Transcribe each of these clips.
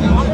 네.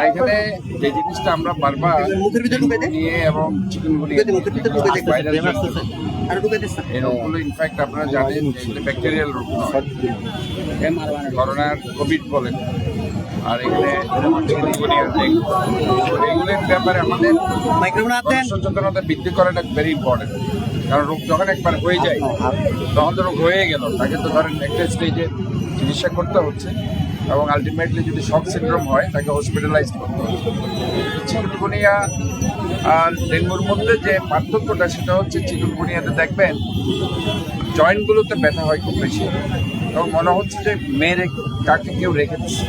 এখানে যে জিনিসটা আমরা বারবার নিয়ে এবং চিকেন গুলি মুখের ভিতরে ঢুকে দে ভাইরাল আর ঢুকে দিস না এই রোগগুলো ইনফ্যাক্ট আপনারা জানেন ব্যাকটেরিয়াল রোগ করোনার কোভিড বলেন আর এখানে এগুলোর ব্যাপারে আমাদের সচেতনতা বৃদ্ধি করাটা ভেরি ইম্পর্টেন্ট কারণ রোগ যখন একবার হয়ে যায়, তখন তো রোগ হয়ে গেল। তাকে তো ধরেন একটা স্টেজে চিকিৎসা করতে হচ্ছে এবং আলটিমেটলি যদি শক সিন্ড্রোম হয়, তাকে হসপিটালাইজ করতে হচ্ছে। চিকুনগুনিয়া আর ডেঙ্গুর মধ্যে যে পার্থক্যটা, সেটা হচ্ছে চিকুনগুনিয়াতে দেখবেন, জয়েন্টগুলোতে ব্যথা হয় খুব বেশি। এবং মনে হচ্ছে যে মেয়েরে কাকে কেউ রেখে দিচ্ছে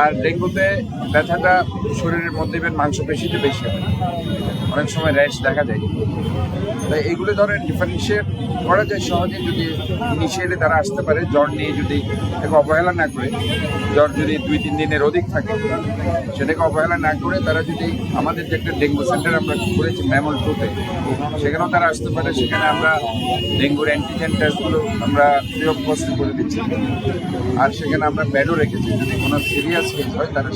আর ডেঙ্গুতে ব্যথাটা শরীরের মধ্যে ইভেন মাংসপেশিতে বেশি হয়। অনেক সময় র্যাশ দেখা যায়। তাই এগুলো ধরেন ডিফারেন্সিয়েট করা যায় সহজে যদি ইনিশিয়ালি তারা আসতে পারে, জ্বর নিয়ে যদি এটাকে অবহেলা না করে, জ্বর যদি দুই, তিন দিনের অধিক থাকে, সেটাকে অবহেলা না করে তারা যদি আমাদের যে একটা ডেঙ্গু সেন্টার আমরা করেছি ম্যামল টুতে সেখানেও তারা আসতে পারে, সেখানে আমরা ডেঙ্গুর অ্যান্টিজেন টেস্টগুলো আমরা ফ্রি অফ কস্ট করে দিচ্ছি। আর সেখানে আমরা বেডও রেখেছি, যদি কোনো সিরিয়াস কেস হয় তারা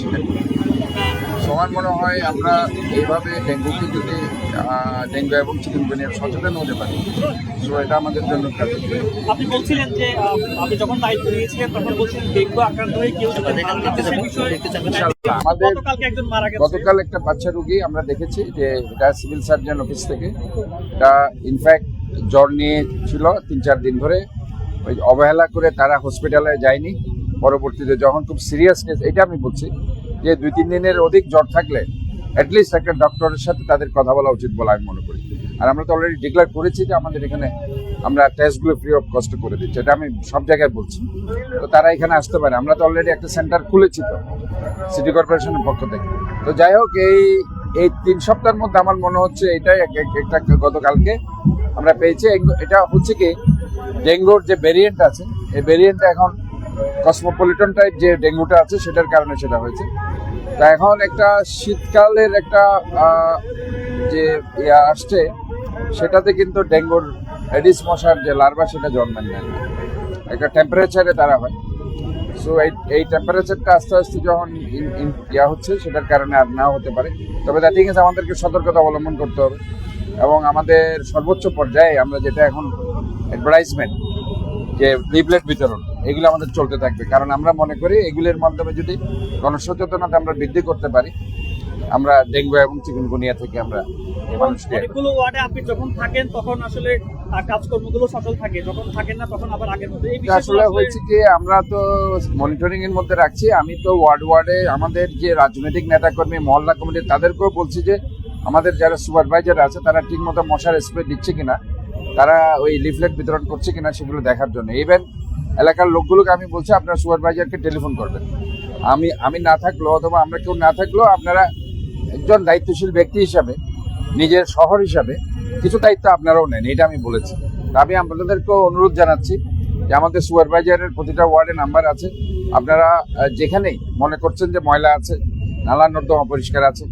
So, আমার মনে হয় আমরা এইভাবে ডেঙ্গুকে যদি আহ, ডেঙ্গু এবং চিকেনগুনিয়া সচেতন হতে পারি সো এটা আমাদের জন্য আপনি বলছিলেন যে আপনি যখন দায়িত্ব নিয়েছিলেন তখন বলছিলেন ডেঙ্গু আক্রান্ত হয়ে কেউ আমাদের গতকালকে একজন মারা গেছে। গতকাল একটা বাচ্চা রুগী আমরা দেখেছি যে এটা সিভিল সার্জন অফিস থেকে। এটা ইনফ্যাক্ট জ্বর নিয়ে ছিল তিন চার দিন ধরে। ওই অবহেলা করে তারা হসপিটালে যায়নি। পরবর্তীতে যখন খুব সিরিয়াস কেস এটা আমি বলছি যে দুই তিন দিনের অধিক জ্বর থাকলে অ্যাটলিস্ট একটা ডক্টরের সাথে তাদের কথা বলা উচিত বলে আমি মনে করি। আর আমরা তো অলরেডি ডিক্লেয়ার করেছি যে আমাদের এখানে আমরা টেস্টগুলো ফ্রি অফ কস্ট করে দিচ্ছি, এটা আমি সব জায়গায় বলছি। তো তারা এখানে আসতে পারে, আমরা তো অলরেডি একটা সেন্টার খুলেছি তো সিটি কর্পোরেশনের পক্ষ থেকে। তো যাই হোক, এই এই তিন সপ্তাহের মধ্যে আমার মনে হচ্ছে এটাই এক- এক- একটা গতকালকে আমরা পেয়েছি। এটা হচ্ছে কি, ডেঙ্গুর যে ভেরিয়েন্ট আছে, এই ভেরিয়েন্ট এখন কসমোপলিটন টাইপ যে ডেঙ্গুটা আছে, সেটার কারণে সেটা হয়েছে। তা এখন একটা শীতকালের একটা যে ইয়া আসছে, সেটাতে কিন্তু ডেঙ্গুর এডিস মশার যে লার্ভা, সেটা জন্মেন নেয় না। একটা টেম্পারেচারে তারা হয়। সো এই এই টেম্পারেচারটা আস্তে আস্তে যখন ইয়া হচ্ছে, সেটার কারণে আর নাও হতে পারে। তবে দ্যাট ইজ আমাদেরকে সতর্কতা অবলম্বন করতে হবে। এবং আমাদের সর্বোচ্চ পর্যায়ে আমরা যেটা এখন অ্যাডভার্টাইজমেন্ট যে লিফলেট বিতরণ এগুলো আমাদের চলতে থাকবে। কারণ আমরা মনে করি এগুলোর মাধ্যমে যদি গণসচেতনতা আমরা বৃদ্ধি করতে পারি আমরা ডেঙ্গু এবং চিকুনগুনিয়া থেকে আমরা মানুষকে অনেকগুলো ওয়ার্ডে আপনি যখন থাকেন তখন আসলে কাজকর্মগুলো সচল থাকে। যখন থাকেন না তখন আবার আগের মতো। এই আসলে হয়েছে কি আমরা তো মনিটরিং এর মধ্যে রাখছি। আমি তো ওয়ার্ড ওয়ার্ডে আমাদের যে রাজনৈতিক নেতাকর্মী মহল্লা কমিটি তাদেরকেও বলছি যে আমাদের যারা সুপারভাইজার আছে তারা ঠিক মতো মশার স্প্রে দিচ্ছে কিনা তারা ওই লিফলেট বিতরণ করছে কিনা সেগুলো দেখার জন্য। ইভেন এলাকার লোকগুলোকে আমি বলছি, আপনার সুপারভাইজারকে টেলিফোন করবেন। আমি আমি না থাকলেও অথবা আমরা কেউ না থাকলেও আপনারা একজন দায়িত্বশীল ব্যক্তি হিসাবে, নিজের শহর হিসাবে কিছু দায়িত্ব আপনারাও নেন, এটা আমি বলেছি। আমি আপনাদেরকেও অনুরোধ জানাচ্ছি যে আমাদের সুপারভাইজারের প্রতিটা ওয়ার্ডে নাম্বার আছে। আপনারা যেখানেই মনে করছেন যে ময়লা আছে নালা নর্দমা পরিষ্কার আছে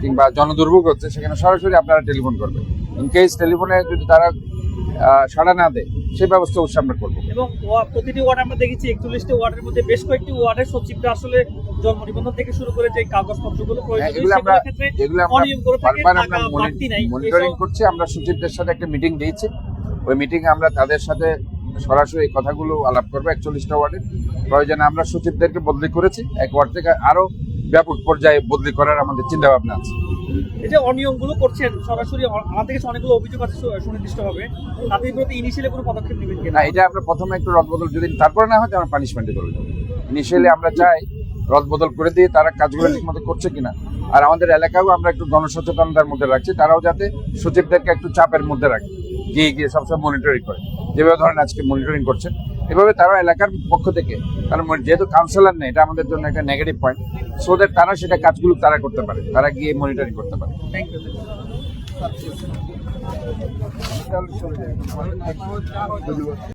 কিংবা জনদুর্ভোগ হচ্ছে, সেখানে সরাসরি আপনারা টেলিফোন করবেন। ইনকেস টেলিফোনে যদি তারা সাড়া না দেয় সেই ব্যবস্থা অবশ্যই আমরা করব। এবং প্রতিটি ওয়ার্ড আমরা দেখেছি একচল্লিশটি ওয়ার্ডের মধ্যে বেশ কয়েকটি ওয়ার্ডের সচিবরা আসলে জন্ম নিবন্ধন থেকে শুরু করে যে কাগজপত্রগুলো হ্যাঁ, মনিটরিং করছি আমরা সচিবদের সাথে একটা মিটিং দিয়েছি। ওই মিটিংয়ে আমরা তাদের সাথে সরাসরি এই কথাগুলো আলাপ করব একচল্লিশটা ওয়ার্ডে। প্রয়োজনে আমরা সচিবদেরকে বদলি করেছি। এক ওয়ার্ড থেকে আরও ব্যাপক পর্যায়ে বদলি করার আমাদের চিন্তা ভাবনা আছে। এই যে অনিয়মগুলো করছেন, সরাসরি আমাদের কাছে অনেকগুলো অভিযোগ আছে সু- সুনির্দিষ্টভাবে। তাদের বিরুদ্ধে ইনিশিয়ালি কোনো পদক্ষেপ নেবেন না কিনা এটা আমরা প্রথমে একটু রদবদল যদি তারপরে না হয় আমরা পানিশমেন্টে চলে যাব ইনিশিয়ালি আমরা চাই রদবদল করে দিয়ে তারা কাজগুলো ঠিকমতো করছে কিনা। আর আমাদের এলাকাও আমরা একটু জনসচেতনতার মধ্যে রাখছি, তারাও যাতে সচিবদেরকে একটু চাপের মধ্যে রাখে। গিয়ে গিয়ে সবসময় মনিটরিং করে। যেভাবে ধরেন আজকে মনিটরিং করছেন। এভাবে তারা এলাকার পক্ষ থেকে কারণ যেহেতু কাউন্সিলর নেই এটা আমাদের জন্য একটা নেগেটিভ পয়েন্ট সো দ্যাট তারা সেটা কাজগুলো তারা করতে পারে তারা গিয়ে মনিটরিং করতে পারে।